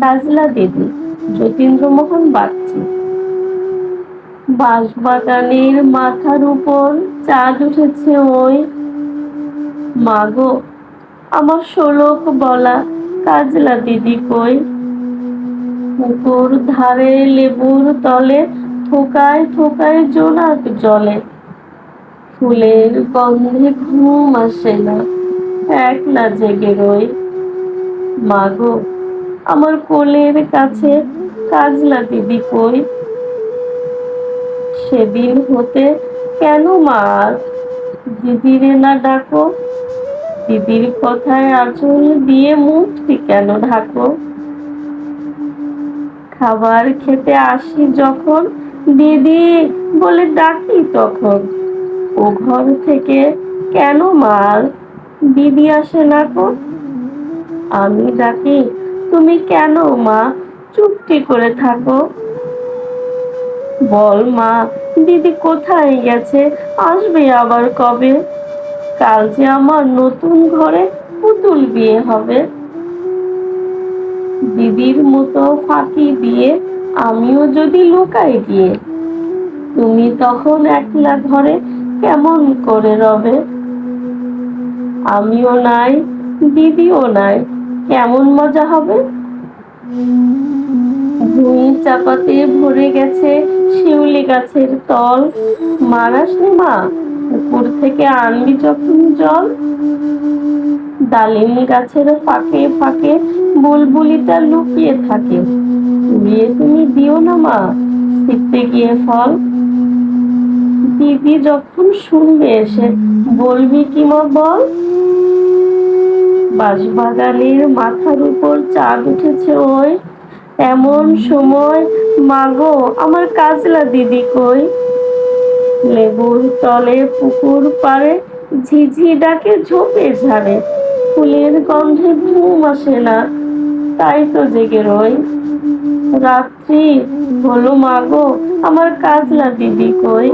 কাজলা দিদি যতীন্দ্রমোহন বাগচি। বাঁশবাগানের মাথার উপর চাঁদ উঠেছে ওই। মাগো, আমার শোলক বলা কাজলা দিদি কই? পুকুর ধারে লেবুর তলে থোকায় থোকায় জোনাক জলে। ফুলের গন্ধে ঘুম আসে না, একলা জেগে রই। মাগো আমার কোলের কাছে কাজলা দিদি কই? সেদিন হতে কেন মা? দিদিরে না ডাকো। দিদির কথায় আঁচল দিয়ে মুখটি কেন ঢাকো? খাবার খেতে আসি যখন, দিদি বলে ডাকি তখন। ও ঘর থেকে কেন মার দিদি আসে না কো? আমি ডাকি তুমি কেন, মা? চুপটি করে থাকো। বল, মা, দিদি কোথায় গেছে? আসবে আবার কবে? কাল যে আমার নতুন ঘরে পুতুল বিয়ে হবে। দিদির মতো ফাঁকি দিয়ে আমিও যদি লুকাই গিয়ে, তুমি তখন একলা ঘরে কেমন করে রবে? আমিও নাই, দিদিও নাই। কেমন মজা হবে? ভুঁই চাপাতে ভরে গেছে শিউলি গাছের তল। মারাসনি মা পুকুর থেকে আনবি যখন জল। ডালিম গাছের ফাঁকে ফাঁকে বুলবুলিটা লুকিয়ে থাকে। কুড়িয়ে তুমি দিও না মা শিখতে গিয়ে ফল। দিদি যখন শুনবে এসে বলবি কি মা বল? বাঁশবাগানের মাথার উপর চাঁদ উঠেছে ওই। এমন সময়, মাগো, আমার কাজলা দিদি কই? লেবুর তলে পুকুর পাড়ে ঝিঝি ডাকে ঝোপে ঝাড়ে। ফুলের গন্ধে ঘুম আসে না, তাই তো জেগে রই। রাত্রি হলো মাগো, আমার কাজলা দিদি কই?